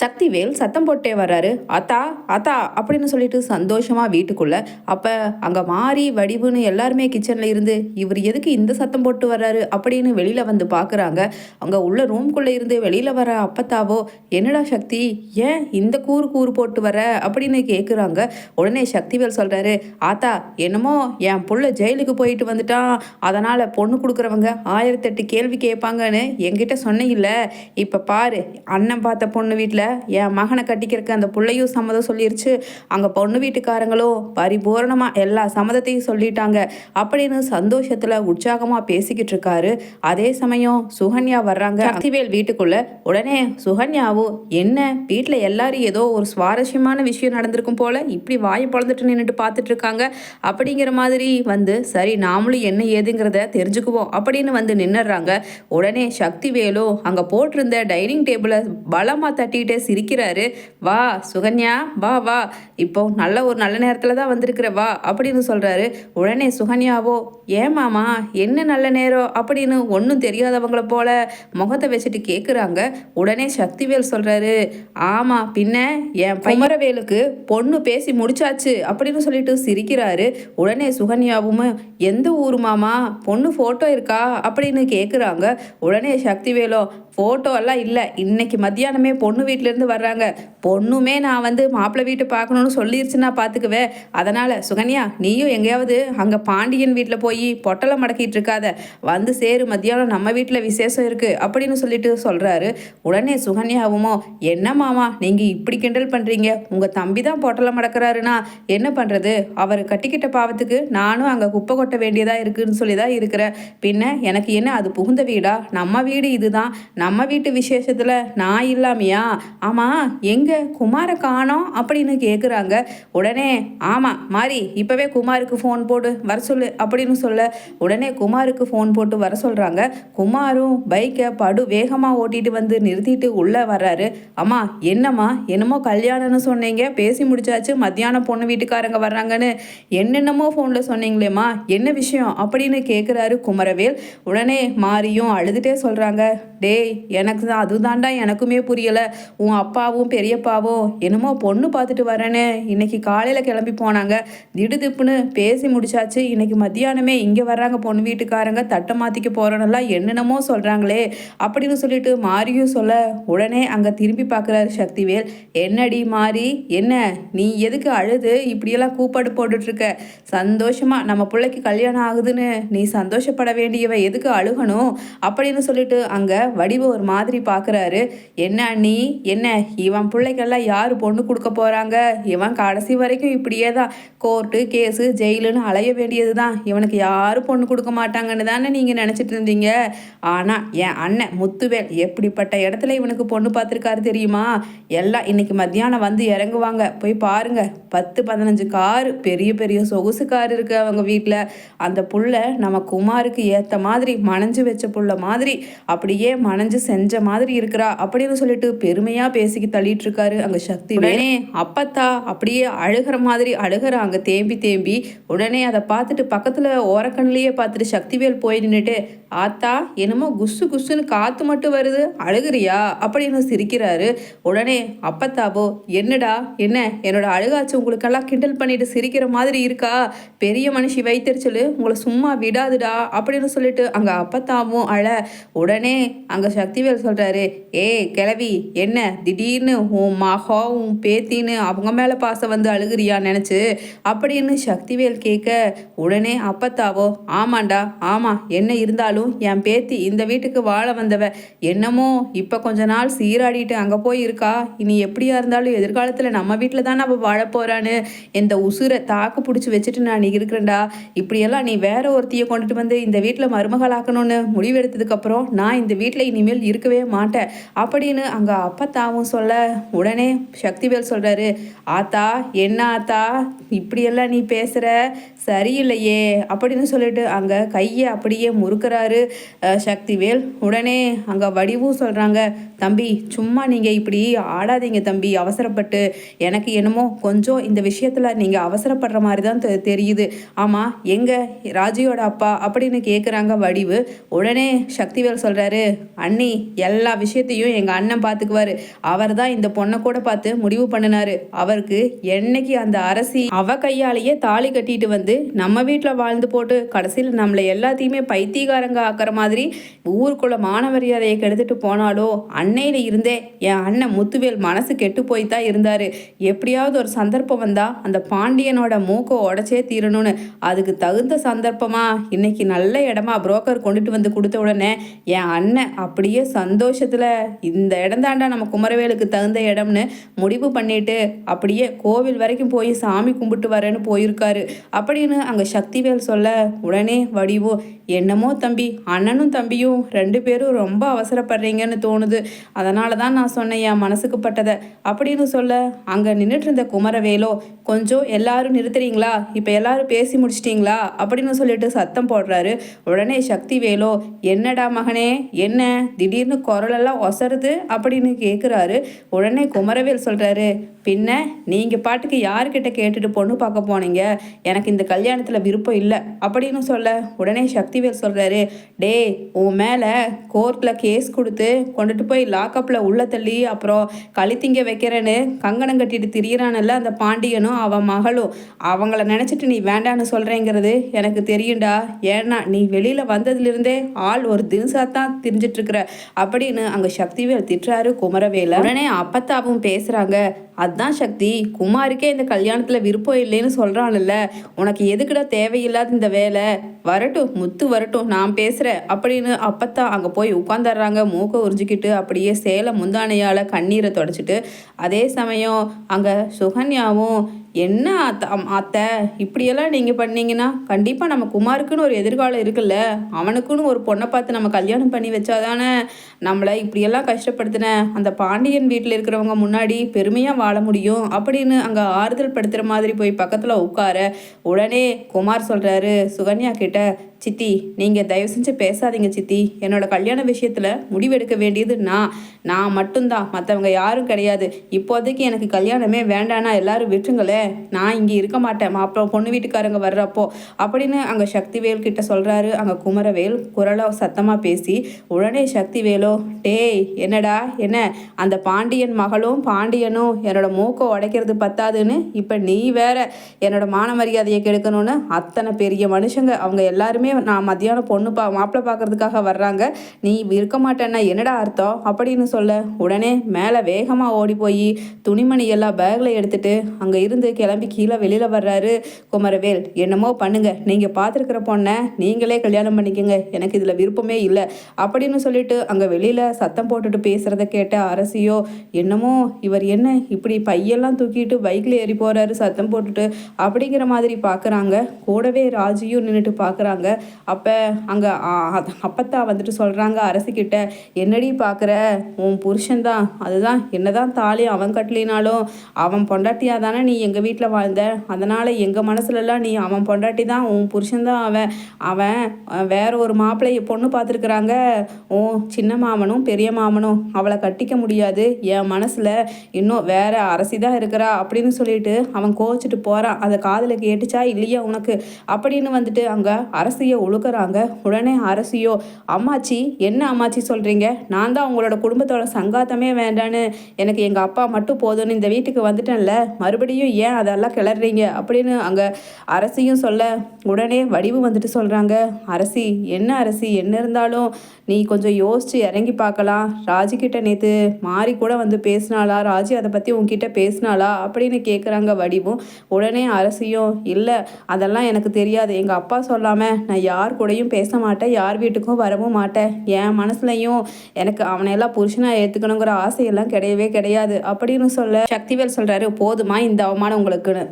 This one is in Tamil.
சக்திவேல் சத்தம் போட்டே வர்றாரு. அத்தா அத்தா அப்படின்னு சொல்லிட்டு சந்தோஷமா வீட்டுக்குள்ள அப்ப அங்க மாறி வடிவுன்னு எல்லாருமே கிச்சன்ல இருந்து இவர் எதுக்கு இந்த சத்தம் போட்டு வர்றாரு? அப்படின்னு வெளியில வந்து பாக்குறாங்க. அங்க உள்ள ரூம்குள்ள இருந்து வெளியில வர அப்பத்தாவோ என்னடா சக்தி ஏன் இந்த கூறு கூறு போட்டு வர? அப்படின்னு கேக்குறாங்க. உடனே சக்திவேல் சொல்றாரு ஆத்தா என்னமோ என் புள்ள ஜெயிலுக்கு போயிட்டு வந்துட்டான். அதனால பொண்ணு கொடுக்குறவங்க ஆயிரத்தெட்டு கேள்வி கேட்பாங்கன்னு என்கிட்ட சொன்னீங்கல்ல. இப்ப பாரு அண்ணன் பார்த்த பொண்ணு வீட்டில் என் மகனை கட்டிக்கிறக்கு அந்த புள்ளையும் சம்மதம் சொல்லிருச்சு. அங்கே பொண்ணு வீட்டுக்காரங்களும் பரிபூரணமாக எல்லா சம்மதத்தையும் சொல்லிட்டாங்க. அப்படின்னு சந்தோஷத்தில் உற்சாகமாக பேசிக்கிட்டு இருக்காரு. அதே சமயம் சுகன்யா வர்றாங்க. சக்திவேல் வீட்டுக்குள்ள உடனே சுகன்யாவும் என்ன? வீட்டில் எல்லாரும் ஏதோ ஒரு சுவாரஸ்யமான விஷயம் நடந்திருக்கும் போல இப்படி வாயை பொழந்துட்டு நின்றுட்டு பார்த்துட்டு இருக்காங்க. அப்படிங்கிற மாதிரி வந்து சரி நாமளும் என்ன ஏதுங்கிறத தெரிஞ்சுக்குவோம். அப்படின்னு வந்து நின்னுடுறாங்க. உடனே சக்திவேலு அங்கே போட்டிருந்த டைனிங் டேபிளை பலமாக தட்டிக்கிட்டே சிரிக்கிறாரு. வா சுகன்யா வா வா. இப்போ நல்ல ஒரு நல்ல நேரத்தில் தான் வந்திருக்கிற வா அப்படின்னு சொல்கிறாரு உடனே சுகன்யாவோ ஏமாமா என்ன நல்ல நேரம்? அப்படின்னு ஒன்றும் தெரியாதவங்கள போல முகத்தை வச்சுட்டு கேட்குறாங்க உடனே சக்திவேல் சொல்கிறாரு ஆமாம் பின்ன என் குமரவேலுக்கு பொண்ணு பேசி முடிச்சாச்சு அப்படின்னு சொல்லிட்டு சிரிக்கிறாரு. உடனே சுகன்யாவும் எந்த ஊர் மாமா? பொண்ணு ஃபோட்டோ இருக்கா? அப்படின்னு கேட்குறாங்க உடனே சக்திவேலோ ஃபோட்டோ எல்லாம் இல்லை. இன்னைக்கு மத்தியானமே பொண்ணு வீட்டில் வீட்டிலேருந்து வர்றாங்க. பொண்ணுமே நான் வந்து மாப்பிள்ளை வீட்டை பார்க்கணுன்னு சொல்லிருச்சுன்னா பார்த்துக்குவேன் அதனால் சுகன்யா நீயும் எங்கேயாவது அங்கே பாண்டியன் வீட்டில் போய் பொட்டலை மடக்கிட்டு இருக்காத. வந்து சேரு மத்தியானம் நம்ம வீட்டில் விசேஷம் இருக்குது அப்படின்னு சொல்லிட்டு சொல்கிறாரு உடனே சுகன்யாவுமோ என்ன மாமா நீங்கள் இப்படி கிண்டல் பண்ணுறீங்க உங்கள் தம்பி தான் பொட்டலை மடக்கிறாருன்னா என்ன பண்ணுறது அவர் கட்டிக்கிட்ட பாவத்துக்கு நானும் அங்கே குப்பை கொட்ட வேண்டியதாக இருக்குன்னு சொல்லி தான் இருக்கிறேன். பின்ன எனக்கு என்ன அது புகுந்த வீடா? நம்ம வீடு இதுதான். நம்ம வீட்டு விசேஷத்தில் நான் இல்லாமையா? ஆமாம் எங்கே குமாரை காணோம் அப்படின்னு கேட்குறாங்க உடனே ஆமாம் மாறி இப்போவே குமாருக்கு ஃபோன் போட்டு வர சொல்லு அப்படின்னு சொல்ல உடனே குமாருக்கு ஃபோன் போட்டு வர சொல்கிறாங்க குமாரும் பைக்கை படு வேகமாக ஓட்டிட்டு வந்து நிறுத்திட்டு உள்ளே வர்றாரு. அம்மா என்னம்மா என்னமோ கல்யாணம்னு சொன்னீங்க பேசி முடிச்சாச்சு மத்தியானம் பொண்ணு வீட்டுக்காரங்க வர்றாங்கன்னு என்னென்னமோ ஃபோனில் சொன்னீங்களேம்மா என்ன விஷயம் அப்படின்னு கேட்குறாரு குமரவேல். உடனே மாறியும் அழுதுகிட்டே சொல்கிறாங்க டேய் எனக்கு தான் அதுதான்டா எனக்குமே புரியலை உன் அப்பாவும் பெரியப்பாவும் என்னமோ பொண்ணு பார்த்துட்டு வரேன்னு இன்னைக்கு காலையில் கிளம்பி போனாங்க. திடுதிப்புன்னு பேசி முடிச்சாச்சு. இன்னைக்கு மத்தியானமே இங்கே வர்றாங்க பொண்ணு வீட்டுக்காரங்க. தட்டை மாற்றிக்க போகிறோன்னெல்லாம் என்னென்னமோ சொல்கிறாங்களே அப்படின்னு சொல்லிட்டு மாரியும் சொல்ல உடனே அங்கே திரும்பி பார்க்குறாரு சக்திவேல். என்னடி மாறி என்ன? நீ எதுக்கு அழுது? இப்படியெல்லாம் கூப்பாடு போட்டுட்ருக்க. சந்தோஷமாக நம்ம பிள்ளைக்கு கல்யாணம் ஆகுதுன்னு நீ சந்தோஷப்பட வேண்டியவ எதுக்கு அழுகணும்? அப்படின்னு சொல்லிட்டு அங்கே வடிவு ஒரு மாதிரி பார்க்குறாரு. என்ன நீ என்ன? இவன் பிள்ளைக்கெல்லாம் யார் பொண்ணு கொடுக்க போகிறாங்க இவன் கடைசி வரைக்கும் இப்படியே தான் கோர்ட்டு கேஸு ஜெயிலுன்னு அலைய வேண்டியது தான் இவனுக்கு யாரும் பொண்ணு கொடுக்க மாட்டாங்கன்னு தானே நீங்கள் நினச்சிட்டு இருந்தீங்க? ஆனால் என் அண்ணன் முத்துவேல் எப்படிப்பட்ட இடத்துல இவனுக்கு பொண்ணு பார்த்துருக்காரு தெரியுமா? எல்லாம் இன்னைக்கு மத்தியானம் வந்து இறங்குவாங்க. போய் பாருங்க. பத்து பதினஞ்சு காரு பெரிய பெரிய சொகுசு கார் இருக்குது அவங்க வீட்டில் அந்த புள்ள நம்ம குமாருக்கு ஏற்ற மாதிரி மணஞ்சு வச்ச புள்ள மாதிரி அப்படியே மணஞ்சு செஞ்ச மாதிரி இருக்கிறா அப்படின்னு சொல்லிட்டு பெருமையாக பெருமையா பேசிக்கி தள்ளிட்டு இருக்காரு அங்க சக்தி உடனே அப்பத்தா அப்படியே அழுகிற மாதிரி அழுகிறாங்க தேம்பி தேம்பி உடனே அதை பார்த்துட்டு பக்கத்துல ஓரக்கண்ணிலேயே பார்த்துட்டு சக்திவேல் போய் நின்றுட்டு ஆத்தா என்னமோ குசு குசுன்னு காத்து மட்டும் வருது அழுகிறியா? அப்படின்னு சிரிக்கிறாரு. உடனே அப்பத்தாவோ என்னடா என்ன? என்னோட அழுகாச்சு உங்களுக்கெல்லாம் கிண்டல் பண்ணிட்டு சிரிக்கிற மாதிரி இருக்கா? பெரிய மனுஷி வைத்தறிச்சல் உங்களை சும்மா விடாதுடா அப்படின்னு சொல்லிட்டு அங்க அப்பத்தாவும் அழ. உடனே அங்க சக்திவேல் சொல்றாரு ஏய் கிளவி என்ன? திடீர்னு உன் மகா உன் பேத்தின்னு அவங்க மேலே பாசம் வந்து அழுகிறியா நினச்சி அப்படின்னு சக்திவேல் கேட்க உடனே அப்பத்தாவோ ஆமாண்டா ஆமாம் என்ன இருந்தாலும் என் பேத்தி இந்த வீட்டுக்கு வாழ வந்தவ என்னமோ இப்போ கொஞ்ச நாள் சீராடிட்டு அங்கே போய் இருக்கா இனி எப்படியா இருந்தாலும் எதிர்காலத்தில் நம்ம வீட்டில் தானே அவள் வாழ போகிறான்னு இந்த உசுரை தாக்கு பிடிச்சி வச்சுட்டு நான் இருக்கிறேன்டா. இப்படியெல்லாம் நீ வேற ஒருத்தியை கொண்டுட்டு வந்து இந்த வீட்டில் மருமகளாக்கணும்னு முடிவெடுத்ததுக்கப்புறம் நான் இந்த வீட்டில் இனிமேல் இருக்கவே மாட்டேன் அப்படின்னு அங்கே தாவும் சொல்ல உடனே சக்திவேல் சொல்கிறாரு ஆத்தா என்ன ஆத்தா? இப்படியெல்லாம் நீ பேசுகிற சரியில்லையே. அப்படின்னு சொல்லிட்டு அங்கே கையை அப்படியே முறுக்கிறாரு சக்திவேல். உடனே அங்கே வடிவும் சொல்கிறாங்க தம்பி சும்மா நீங்கள் இப்படி ஆடாதீங்க தம்பி அவசரப்பட்டு. எனக்கு என்னமோ கொஞ்சம் இந்த விஷயத்தில் நீங்கள் அவசரப்படுற மாதிரி தான் தெ- தெரியுது. ஆமாம் எங்கே ராஜியோட அப்பா? அப்படின்னு கேட்குறாங்க வடிவு. உடனே சக்திவேல் சொல்கிறாரு அண்ணி எல்லா விஷயத்தையும் எங்கள் அண்ணன் பார்த்துக்குவாரு அவர் தான் இந்த பொண்ணை கூட பார்த்து முடிவு பண்ணினாரு. அவருக்கு என்னைக்கு அந்த அரசி அவ கையாலேயே தாலி கட்டிட்டு வந்து நம்ம வீட்டில் வாழ்ந்து போட்டு கடைசியில் நம்மளை எல்லாத்தையுமே பைத்தியகாரங்க ஆக்கிற மாதிரி ஊருக்குள்ள மானவரியாதையை கெடுத்துட்டு போனாலோ அன்னையில இருந்தே என் அண்ணன் முத்துவேல் மனசு கெட்டு போய் தான் இருந்தாரு. எப்படியாவது ஒரு சந்தர்ப்பம் வந்தா அந்த பாண்டியனோட மூக்கை உடச்சே தீரணும்னு. அதுக்கு தகுந்த சந்தர்ப்பமா இன்னைக்கு நல்ல இடமா புரோக்கர் கொண்டுட்டு வந்து கொடுத்த உடனே என் அண்ணன் அப்படியே சந்தோஷத்துல இந்த இடம் தாண்டா நம்ம குமரவேலுக்கு தகுந்த இடம்னு முடிவு பண்ணிட்டு அப்படியே கோவில் வரைக்கும் போய் சாமி கும்பிட்டு வரேன்னு போயிருக்காரு. அப்படின்னு அங்கே சக்திவேல் சொல்ல உடனே வடிவோ என்னமோ தம்பி அண்ணனும் தம்பியும் ரெண்டு பேரும் ரொம்ப அவசரப்படுறீங்கன்னு தோணுது. அதனால தான் நான் சொன்னேன் என் மனசுக்கு பட்டதை. அப்படின்னு சொல்ல அங்கே நின்றுட்டு இருந்த குமரவேலோ கொஞ்சம் எல்லாரும் நிறுத்துறீங்களா? இப்போ எல்லாரும் பேசி முடிச்சிட்டிங்களா? அப்படின்னு சொல்லிட்டு சத்தம் போடுறாரு. உடனே சக்தி வேலோ என்னடா மகனே என்ன? திடீர்னு குரலெல்லாம் ஒசருது? அப்படின்னு கேட்குறாரு உடனே குமரவேல் சொல்கிறாரு பின்ன நீங்கள் பாட்டுக்கு யார்கிட்ட கேட்டுட்டு பொண்ணு பார்க்க போனீங்க? எனக்கு இந்த கல்யாணத்தில் விருப்பம் இல்லை. அப்படின்னு சொல்ல உடனே சக்திவேல் சொல்கிறாரு டேய் உன் மேலே கோர்ட்டில் கேஸ் கொடுத்து கொண்டுட்டு போய் லாக்கப்பில் உள்ள தள்ளி அப்புறம் கழித்திங்க வைக்கிறேன்னு கங்கணம் கட்டிட்டு திரியிறானல்ல அந்த பாண்டியனும் அவன் மகளும். அவங்கள நினச்சிட்டு நீ வேண்டான்னு சொல்கிறேங்கிறது எனக்கு தெரியும்டா. ஏன்னா நீ வெளியில் வந்ததுலேருந்தே ஆள் ஒரு தினசாத்தான் தான் திரிஞ்சிட்ருக்குற. அப்படின்னு அங்கே சக்திவேல் திட்டுறாரு குமரவேல. உடனே அப்பத்தாவும் பேசுகிறாங்க அது அதான் சக்தி. குமாருக்கே இந்த கல்யாணத்தில் விருப்பம் இல்லைன்னு சொல்கிறான்ல உனக்கு எதுக்குடா தேவையில்லாத இந்த வேலை? வரட்டும் முத்து வரட்டும் நான் பேசுகிறேன் அப்படின்னு அப்பத்தான் அங்கே போய் உட்காந்துடுறாங்க மூக்கை உறிஞ்சிக்கிட்டு அப்படியே சேலை முந்தானையால் கண்ணீரை தொடச்சிட்டு அதே சமயம் அங்கே சுகன்யாவும் என்ன அத்த அத்தை இப்படியெல்லாம் நீங்கள் பண்ணீங்கன்னா கண்டிப்பாக நம்ம குமாருக்குன்னு ஒரு எதிர்காலம் இருக்குல்ல? அவனுக்குன்னு ஒரு பொண்ணை பார்த்து நம்ம கல்யாணம் பண்ணி வச்சாதானே நம்மளை இப்படியெல்லாம் கஷ்டப்படுத்தின? அந்த பாண்டியன் வீட்டில் இருக்கிறவங்க முன்னாடி பெருமையாக வாழ முடியும்? அப்படின்னு அங்கே ஆறுதல் படுத்துகிற மாதிரி போய் பக்கத்தில் உட்கார உடனே குமார் சொல்கிறாரு சுகன்யா கிட்ட சித்தி நீங்கள் தயவு செஞ்சு பேசாதீங்க சித்தி. என்னோட கல்யாண விஷயத்தில் முடிவெடுக்க வேண்டியது நான். நான் மட்டும்தான் மற்றவங்க யாரும் கிடையாது. இப்போதைக்கு எனக்கு கல்யாணமே வேண்டானா எல்லாரும் விட்டுருங்களேன் நான் இங்கே இருக்க மாட்டேன். அப்புறம் பொண்ணு வீட்டுக்காரங்க வர்றப்போ. அப்படின்னு அங்கே சக்திவேல் கிட்ட சொல்கிறாரு அங்கே குமரவேல் குரலை சத்தமாக பேசி உடனே சக்திவேலோ டேய் என்னடா என்ன? அந்த பாண்டியன் மகளும் பாண்டியனும் என்னோட மூக்கை உடைக்கிறது பத்தாதுன்னு? இப்போ நீ வேற. என்னோட மான மரியாதையை கெடுக்கணும்னு அத்தனை பெரிய மனுஷங்க. அவங்க எல்லாருமே நான் மத்தியானம் பொண்ணு பா மாப்பிள்ளை பார்க்குறதுக்காக வர்றாங்க. நீ இருக்க மாட்டேன்னா என்னடா அர்த்தம்? அப்படின்னு சொல்ல. உடனே மேலே வேகமாக ஓடி போய் துணிமணி எல்லாம் பேக்கில் எடுத்துட்டு அங்கே இருந்து கிளம்பி கீழே வெளியில் வர்றாரு குமரவேல். என்னமோ பண்ணுங்க. நீங்கள் பார்த்துருக்குற பொண்ணை நீங்களே கல்யாணம் பண்ணிக்கோங்க. எனக்கு இதில் விருப்பமே இல்லை. அப்படின்னு சொல்லிட்டு அங்கே வெளியில் சத்தம் போட்டுட்டு பேசுகிறத கேட்ட அரசியோ என்னமோ இவர் என்ன இப்படி பையெல்லாம் தூக்கிட்டு பைக்கில் ஏறி போகிறாரு சத்தம் போட்டுட்டு அப்படிங்கிற மாதிரி பார்க்குறாங்க கூடவே ராஜியும் நின்றுட்டு பார்க்குறாங்க அப்போ அங்கே அப்பத்தா வந்துட்டு சொல்கிறாங்க அரசிக்கிட்ட என்னடி பார்க்குற உன் புருஷன்தான் அதுதான் என்னதான் தாலி அவன் கட்டலினாலும் அவன் பொண்டாட்டியாக தானே நீ எங்கள் வீட்டில் வாழ்ந்த? அதனால் எங்கள் மனசுலலாம் நீ அவன் பொண்டாட்டி தான் உன் புருஷன்தான் அவன். அவன் வேற ஒரு மாப்பிள்ளைய பொண்ணு பார்த்துருக்குறாங்க உன் சின்ன மாமனும் பெரிய மாமனும் அவளை கட்டிக்க முடியாது. என் மனசில் இன்னும் வேற அரசி தான் இருக்கிறா அப்படின்னு சொல்லிட்டு அவன் கோச்சிட்டு போகிறான் அதை காதில் கேட்டுச்சா இல்லையா உனக்கு? அப்படின்னு வந்துட்டு அங்கே அரசியை உழுக்குறாங்க உடனே அரசியோ அம்மாச்சி என்ன அம்மாச்சி சொல்கிறீங்க நான் தான் உங்களோட குடும்பத்தோட சங்காத்தமே வேண்டான்னு. எனக்கு எங்கள் அப்பா மட்டும் போதும்னு இந்த வீட்டுக்கு வந்துட்டேன்ல. மறுபடியும் ஏன் அதெல்லாம் கிளறீங்க? அப்படின்னு அங்கே அரசியும் சொல்ல உடனே வடிவு வந்துட்டு சொல்கிறாங்க அரசி என்ன அரசி? என்ன இருந்தாலும் நீ கொஞ்சம் யோசித்து இறங்கி பார்க்கலாம். ராஜிக்கிட்ட நேற்று மாறி கூட வந்து பேசினாளா? ராஜி அதை பற்றி உங்ககிட்ட பேசினாளா? அப்படின்னு கேட்குறாங்க வடிவும். உடனே அரசியும் இல்லை அதெல்லாம் எனக்கு தெரியாது. எங்கள் அப்பா சொல்லாமல் நான் யார் கூடயும் பேச மாட்டேன் யார் வீட்டுக்கும் வரவும் மாட்டேன். என் மனசுலையும் எனக்கு அவனையெல்லாம் புருஷனாக ஏற்றுக்கணுங்கிற ஆசையெல்லாம் கிடையவே கிடையாது. அப்படின்னு சொல்ல சக்திவேல் சொல்கிறாரு போதுமா இந்த அவமானம் உங்களுக்குன்னு?